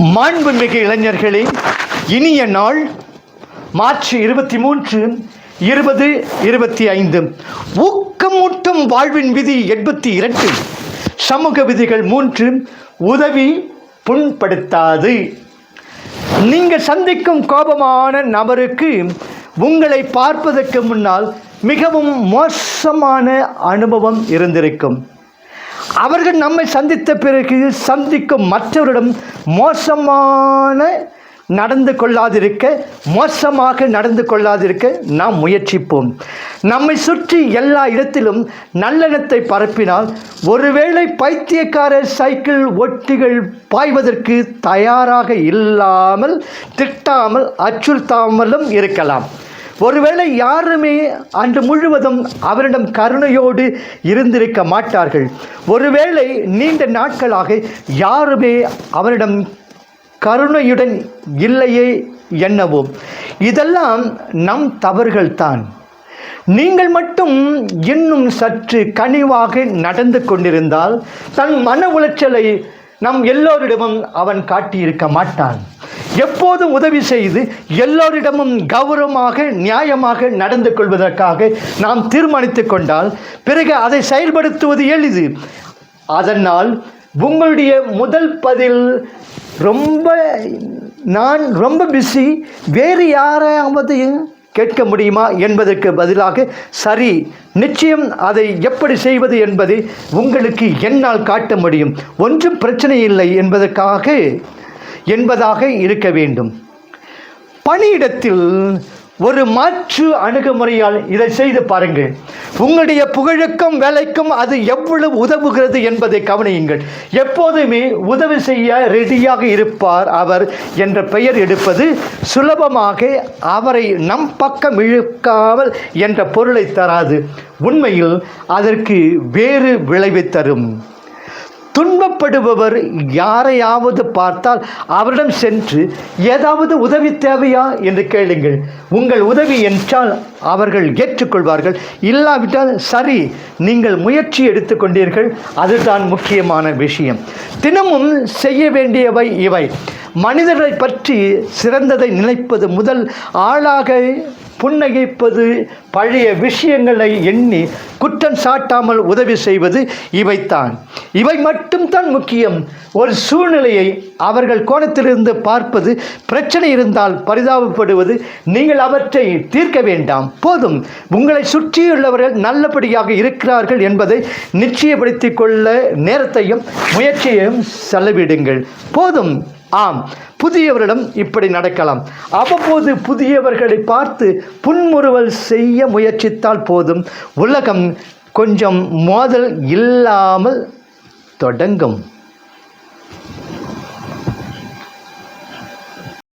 மாண்புமிகு இளைஞர்களே இனிய நாள் மார்ச் இருபத்தி மூன்று இருபது இருபத்தி ஐந்து. ஊக்கமூட்டும் வாழ்வின் விதி எண்பத்தி இரண்டு. சமூக விதிகள் மூன்று உதவி புண்படுத்தாது. நீங்கள் சந்திக்கும் கோபமான நபருக்கு உங்களை பார்ப்பதற்கு முன்னால் மிகவும் மோசமான அனுபவம் இருந்திருக்கும். அவர்கள் நம்மை சந்தித்த பிறகு சந்திக்கும் மற்றவரிடம் மோசமான நடந்து கொள்ளாதிருக்க மோசமாக நடந்து கொள்ளாதிருக்க நாம் முயற்சிப்போம். நம்மை சுற்றி எல்லா இடத்திலும் நல்லெண்ணத்தை பரப்பினால் ஒருவேளை பைத்தியக்கார சைக்கிள் ஒட்டிகள் பாய்வதற்கு தயாராக இல்லாமல் திட்டாமல் அச்சுறுத்தாமலும் இருக்கலாம். ஒருவேளை யாருமே அன்று முழுவதும் அவரிடம் கருணையோடு இருந்திருக்க மாட்டார்கள். ஒருவேளை நீண்ட நாட்களாக யாருமே அவரிடம் கருணையுடன் இல்லையே என்னவோ. இதெல்லாம் நம் தவறுகள்தான். நீங்கள் மட்டும் இன்னும் சற்று கனிவாக நடந்து கொண்டிருந்தால் தன் மன உளைச்சலை நம் எல்லோரிடமும் அவன் காட்டியிருக்க மாட்டான். எப்போதும் உதவி செய்து எல்லோரிடமும் கௌரவமாக நியாயமாக நடந்து கொள்வதற்காக நாம் தீர்மானித்து கொண்டால் பிறகு அதை செயல்படுத்துவது எளிது. அதனால் உங்களுடைய முதல் பதில் ரொம்ப நான் ரொம்ப பிஸி வேறு யாராவது கேட்க முடியுமா என்பதற்கு பதிலாக சரி நிச்சயம் அதை எப்படி செய்வது என்பதை உங்களுக்கு என்னால் காட்ட முடியும். ஒன்றும் பிரச்சனை இல்லை என்பதற்காக என்பதாக இருக்க வேண்டும். பணியிடத்தில் ஒரு மாற்று அணுகுமுறையால் இதை செய்து பாருங்கள். உங்களுடைய புகழுக்கும் வேலைக்கும் அது எவ்வளவு உதவுகிறது என்பதை கவனியுங்கள். எப்போதுமே உதவி செய்ய ரெடியாக இருப்பார் அவர் என்ற பெயர் எடுப்பது சுலபமாக அவரை நம் பக்கம் இழுக்காமல் என்ற பொருளை தராது. உண்மையில் அதற்கு வேறு விளைவை தரும். துன்பப்படுபவர் யாரையாவது பார்த்தால் அவரிடம் சென்று ஏதாவது உதவி தேவையா என்று கேளுங்கள். உங்கள் உதவி என்றால் அவர்கள் ஏற்றுக்கொள்வார்கள். இல்லாவிட்டால் சரி நீங்கள் முயற்சி எடுத்துக்கொண்டீர்கள் அதுதான் முக்கியமான விஷயம். தினமும் செய்ய வேண்டியவை இவை. மனிதர்களை பற்றி சிறந்ததை நினைப்பது முதல் ஆளாக புன்னகைப்பது பழைய விஷயங்களை எண்ணி குற்றம் சாட்டாமல் உதவி செய்வது இவைத்தான் இவை மட்டும்தான் முக்கியம். ஒரு சூழ்நிலையை அவர்கள் கோணத்திலிருந்து பார்ப்பது பிரச்சனை இருந்தால் பரிதாபப்படுவது நீங்கள் அவற்றை தீர்க்க வேண்டாம். போதும். உங்களை சுற்றியுள்ளவர்கள் நல்லபடியாக இருக்கிறார்கள் என்பதை நிச்சயப்படுத்திக் கொள்ள நேரத்தையும் முயற்சியையும் செலவிடுங்கள். போதும். ஆம் புதியவரிடம் இப்படி நடக்கலாம். அவ்வப்போது புதியவர்களை பார்த்து புன்முறுவல் செய்ய முயற்சித்தால் போதும். உலகம் கொஞ்சம் மோதல் இல்லாமல் தொடங்கும்.